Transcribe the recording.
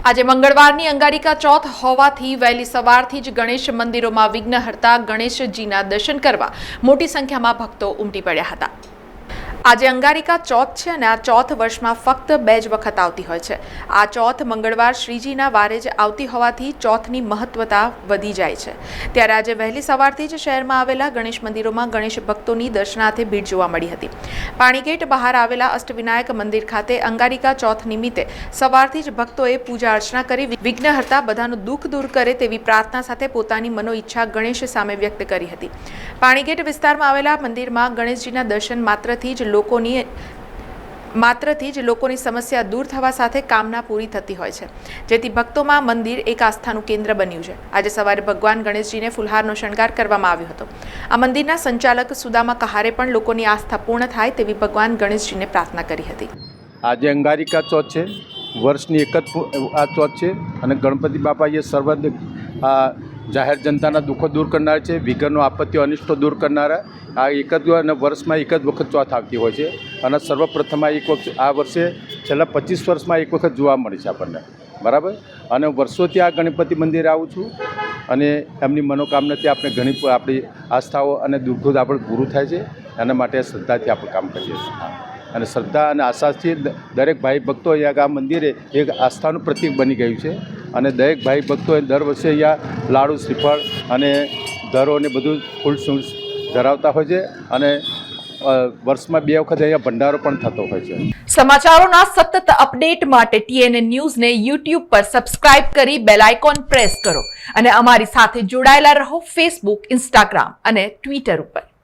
આજે મંગળવારની અંગારિકા ચોથ હોવાથી વહેલી સવારથી જ ગણેશ મંદિરોમાં વિઘ્ન હરતા ગણેશજીના દર્શન કરવા મોટી સંખ્યામાં ભક્તો ઉમટી પડ્યા હતા. આજે અંગારિકા ચોથ છે અને આ ચોથ વર્ષમાં ફક્ત બે જ વખત આવતી હોય છે. આ ચોથ મંગળવાર શ્રીજીના વારે જ આવતી હોવાથી ચોથની મહત્વતા વધી જાય છે. ત્યારે આજે વહેલી સવારથી જ શહેરમાં આવેલા ગણેશ મંદિરોમાં ગણેશ ભક્તોની દર્શનાર્થે ભીડ જોવા મળી હતી. પાણીગેટ બહાર આવેલા અષ્ટવિનાયક મંદિર ખાતે અંગારિકા ચોથ નિમિત્તે સવારથી જ ભક્તોએ પૂજા અર્ચના કરી વિઘ્નહર્તા બધાનું દુઃખ દૂર કરે તેવી પ્રાર્થના સાથે પોતાની મનો ઈચ્છા ગણેશ સામે વ્યક્ત કરી હતી. પાણીગેટ વિસ્તારમાં આવેલા મંદિરમાં ગણેશજીના દર્શન માત્રથી જ લોકોની માત્રથી જ લોકોની સમસ્યા દૂર થવા સાથે કામના પૂરી થતી હોય છે. જેથી ભક્તોમાં મંદિર એક આસ્થાનું કેન્દ્ર બન્યું છે. આજે સવારે ભગવાન ગણેશજીને ફુલહારનો શણગાર કરવામાં આવ્યો હતો. આ મંદિરના સંચાલક સુદામા કહારે પણ લોકોની આસ્થા પૂર્ણ થાય તેવી ભગવાન ગણેશજીને પ્રાર્થના કરી હતી. આજે અંગારિકા ચોથ છે. વર્ષની એક જ આ ચોથ છે અને ગણપતિ બાપા એ સર્વ આ જાહેર જનતાના દુઃખો દૂર કરનાર છે વિઘનો આપત્તિઓ, અનિષ્ટો દૂર કરનારા. આ એક જ અને વર્ષમાં એક જ વખત ચોથ આવતી હોય છે. અને સર્વપ્રથમ એક વખત, આ વર્ષે છેલ્લા પચીસ વર્ષમાં એક વખત જોવા મળી છે આપણને. બરાબર? અને વર્ષોથી આ ગણપતિ મંદિરે આવું છું. અને એમની મનોકામનાથી આપણે ઘણી આપણી આસ્થાઓ અને દુઃખો આપણે પૂરું થાય છે. એના માટે શ્રદ્ધાથી આપણે કામ કરીએ છીએ. અને શ્રદ્ધા અને આશાથી દરેક ભાઈ ભક્તો અહીંયા આ મંદિરે એક આસ્થાનું પ્રતીક બની ગયું છે. અને દરેક ભાઈ ભક્તોએ દર વર્ષે અહીંયા લાડુ, શ્રીફળ અને ધરો ને બધું ફૂલ ધરાવતા હોય છે અને વર્ષમાં બે વખત અહીંયા ભંડારો પણ થતો હોય છે. સમાચારોના સતત અપડેટ માટે ટીએનએ ન્યૂઝને યુટ્યુબ પર સબસ્ક્રાઇબ કરી બેલ આઇકોન પ્રેસ કરો અને અમારી સાથે જોડાયેલા રહો ફેસબુક, ઇન્સ્ટાગ્રામ અને ટ્વિટર ઉપર.